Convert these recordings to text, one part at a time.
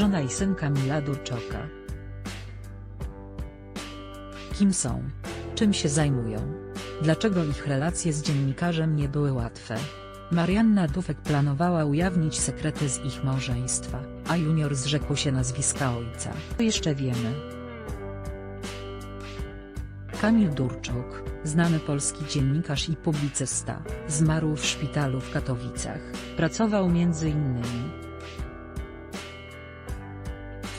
żona i syn Kamila Durczoka. Kim są? Czym się zajmują? Dlaczego ich relacje z dziennikarzem nie były łatwe? Marianna Dufek planowała ujawnić sekrety z ich małżeństwa, a junior zrzekł się nazwiska ojca. To jeszcze wiemy. Kamil Durczok, znany polski dziennikarz i publicysta, zmarł w szpitalu w Katowicach. Pracował m.in.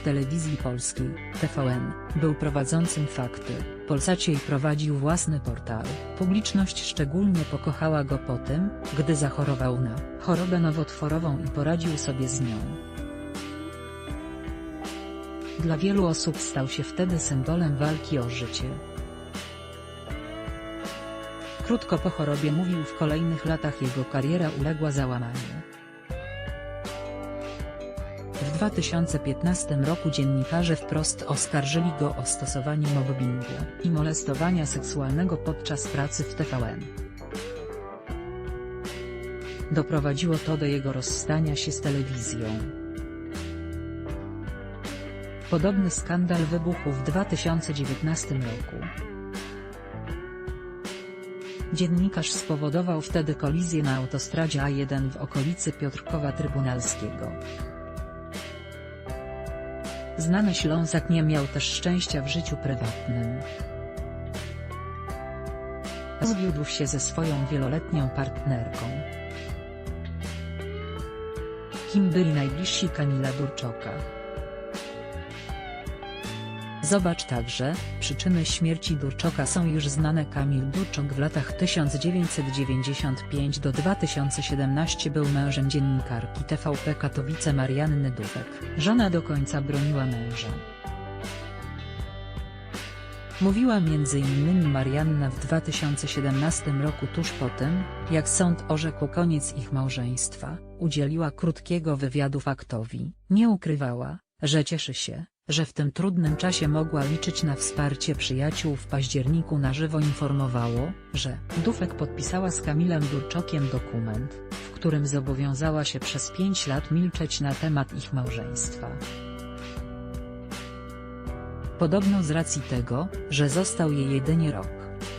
telewizji polskiej, TVN, był prowadzącym fakty, Polsacie i prowadził własny portal. Publiczność szczególnie pokochała go po tym, gdy zachorował na chorobę nowotworową i poradził sobie z nią. Dla wielu osób stał się wtedy symbolem walki o życie. Krótko po chorobie mówił w kolejnych latach jego kariera uległa załamaniu. 2015 roku dziennikarze wprost oskarżyli go o stosowanie mobbingu i molestowania seksualnego podczas pracy w TVN. Doprowadziło to do jego rozstania się z telewizją. Podobny skandal wybuchł w 2019 roku. Dziennikarz spowodował wtedy kolizję na autostradzie A1 w okolicy Piotrkowa Trybunalskiego. Znany Ślązak nie miał też szczęścia w życiu prywatnym. Rozwiódł się ze swoją wieloletnią partnerką. Kim byli najbliżsi Kamila Durczoka? Zobacz także, przyczyny śmierci Durczoka są już znane Kamil Durczok w latach 1995 do 2017 był mężem dziennikarki TVP Katowice Marianny Dufek. Żona do końca broniła męża. Mówiła m.in. Marianna w 2017 roku tuż po tym, jak sąd orzekł koniec ich małżeństwa, udzieliła krótkiego wywiadu faktowi, nie ukrywała, że cieszy się, że w tym trudnym czasie mogła liczyć na wsparcie przyjaciół w październiku na żywo informowało, że Dufek podpisała z Kamilem Durczokiem dokument, w którym zobowiązała się przez pięć lat milczeć na temat ich małżeństwa. Podobno z racji tego, że został jej jedynie rok,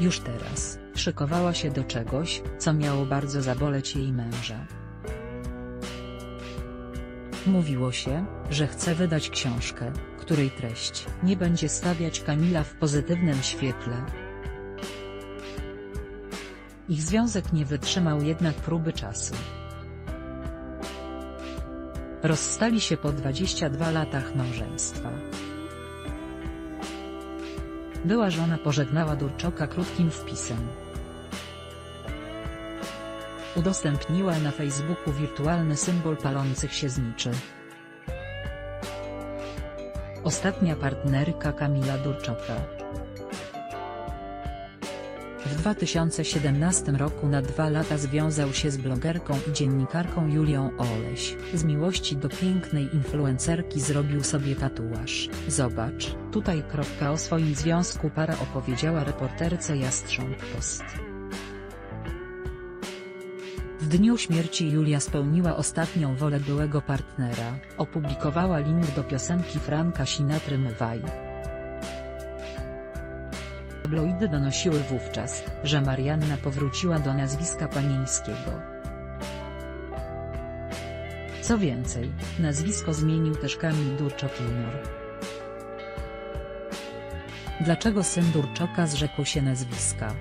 już teraz, szykowała się do czegoś, co miało bardzo zaboleć jej męża. Mówiło się, że chce wydać książkę, której treść nie będzie stawiać Kamila w pozytywnym świetle. Ich związek nie wytrzymał jednak próby czasu. Rozstali się po 22 latach małżeństwa. Była żona pożegnała Durczoka krótkim wpisem. Udostępniła na Facebooku wirtualny symbol palących się zniczy. Ostatnia partnerka Kamila Durczoka. W 2017 roku na dwa lata związał się z blogerką i dziennikarką Julią Oleś. Z miłości do pięknej influencerki zrobił sobie tatuaż. Zobacz, tutaj. O swoim związku para opowiedziała reporterce Jastrząb Post. Dniu śmierci Julia spełniła ostatnią wolę byłego partnera, opublikowała link do piosenki Franka Sinatry Mywaj. Tabloidy donosiły wówczas, że Marianna powróciła do nazwiska panieńskiego. Co więcej, nazwisko zmienił też Kamil Durczok Jr. Dlaczego syn Durczoka zrzekł się nazwiska?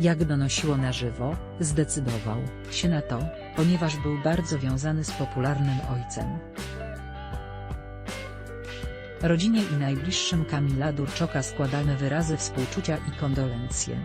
Jak donosiło na żywo, zdecydował się na to, ponieważ był bardzo wiązany z popularnym ojcem. Rodzinie i najbliższym Kamila Durczoka składane wyrazy współczucia i kondolencje.